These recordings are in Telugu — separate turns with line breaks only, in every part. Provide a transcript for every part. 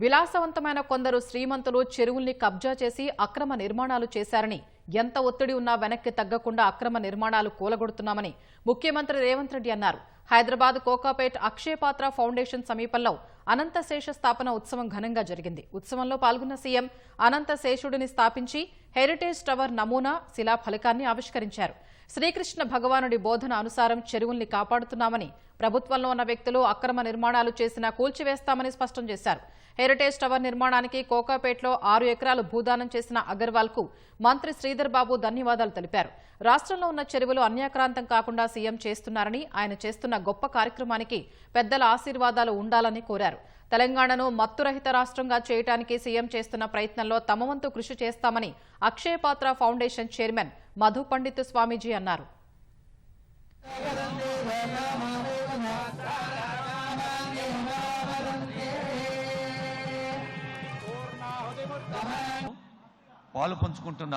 విలాసవంతమైన కొందరు శ్రీమంతులు చెరువుల్ని కబ్జా చేసి అక్రమ నిర్మాణాలు చేశారని ఎంత ఒత్తిడి ఉన్నా వెనక్కి తగ్గకుండా అక్రమ నిర్మాణాలు కూలగొడుతున్నామని ముఖ్యమంత్రి రేవంత్ రెడ్డి అన్నారు. హైదరాబాద్ కోకాపేట్ అక్షయపాత్ర ఫౌండేషన్ సమీపంలో అనంతశేష స్థాపన ఉత్సవం ఘనంగా జరిగింది. ఉత్సవంలో పాల్గొన్న సీఎం అనంతశేషుడిని స్థాపించి హెరిటేజ్ టవర్ నమూనా శిలా ఫలికాన్ని ఆవిష్కరించారు. శ్రీకృష్ణ భగవానుడి బోధన అనుసారం చెరువుల్ని కాపాడుతున్నామని ప్రభుత్వంలో ఉన్న వ్యక్తులు అక్రమ నిర్మాణాలు చేసినా కూల్చివేస్తామని స్పష్టం చేశారు. హెరిటేజ్ టవర్ నిర్మాణానికి కోకాపేట్లో ఆరు ఎకరాలు భూదానం చేసిన అగర్వాల్కు మంత్రి శ్రీధర్ బాబు ధన్యవాదాలు తెలిపారు. రాష్ట్రంలో ఉన్న చెరువులు అన్యాక్రాంతం కాకుండా సీఎం చేస్తున్నారని ఆయన చేస్తున్న గొప్ప కార్యక్రమానికి పెద్దల ఆశీర్వాదాలు ఉండాలని కోరారు. తెలంగాణను మత్తురహిత రాష్ట్రంగా చేయడానికి సీఎం చేస్తున్న ప్రయత్నంలో తమ వంతు కృషి చేస్తామని అక్షయపాత్ర ఫౌండేషన్ చైర్మన్ మధు పండిత్ స్వామీజీ అన్నారు.
పాలు పంచుకుంటున్న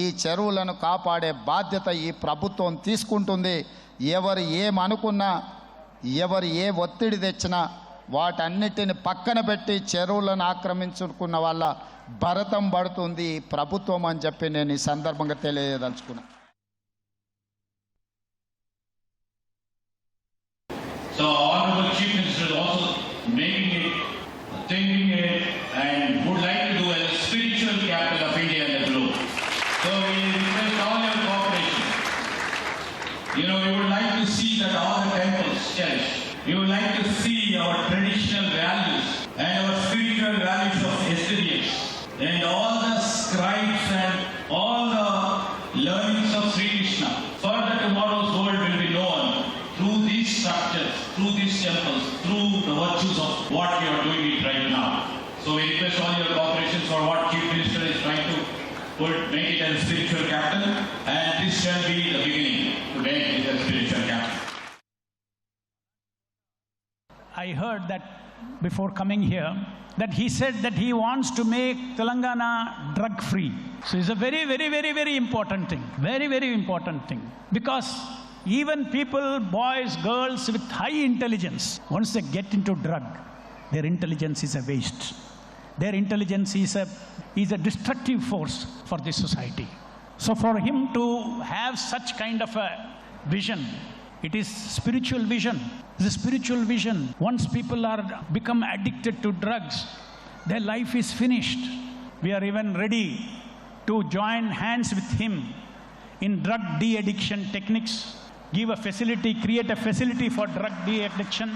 ఈ చెరువులను కాపాడే బాధ్యత ఈ ప్రభుత్వం తీసుకుంటుంది. ఎవరు ఏమనుకున్నా ఎవరు ఏ ఒత్తిడి తెచ్చినా వాటన్నిటిని పక్కన పెట్టి చెరువులను ఆక్రమించుకున్న వాళ్ళ భరతం పడుతుంది ప్రభుత్వం అని చెప్పి నేను ఈ సందర్భంగా తెలియదలుచుకున్నా
So Honorable Chief Minister is also making it, cherish. We would like to see our traditional values and our spiritual values of yesterday. And all the scribes and all the learnings of Sri Krishna. Further tomorrow's world will be known through these structures, through these temples, through the virtues of what we are doing it right now. So we request all your cooperation for what Chief Minister is trying to put, make it as a spiritual capital, and this shall be the beginning to make a spiritual capital.
I heard that before coming here, that he said that he wants to make Telangana drug free. So it's a very, very, very, very important thing. Very, very important thing. Because even people, boys, girls with high intelligence, once they get into drug, their intelligence is a waste. Their intelligence is a, is a destructive force for this society. So for him to have such kind of a vision, it is spiritual vision. The spiritual vision. Once people are become addicted to drugs, their life is finished. We are even ready to join hands with him in drug de-addiction techniques, give a facility, create a facility for drug de-addiction.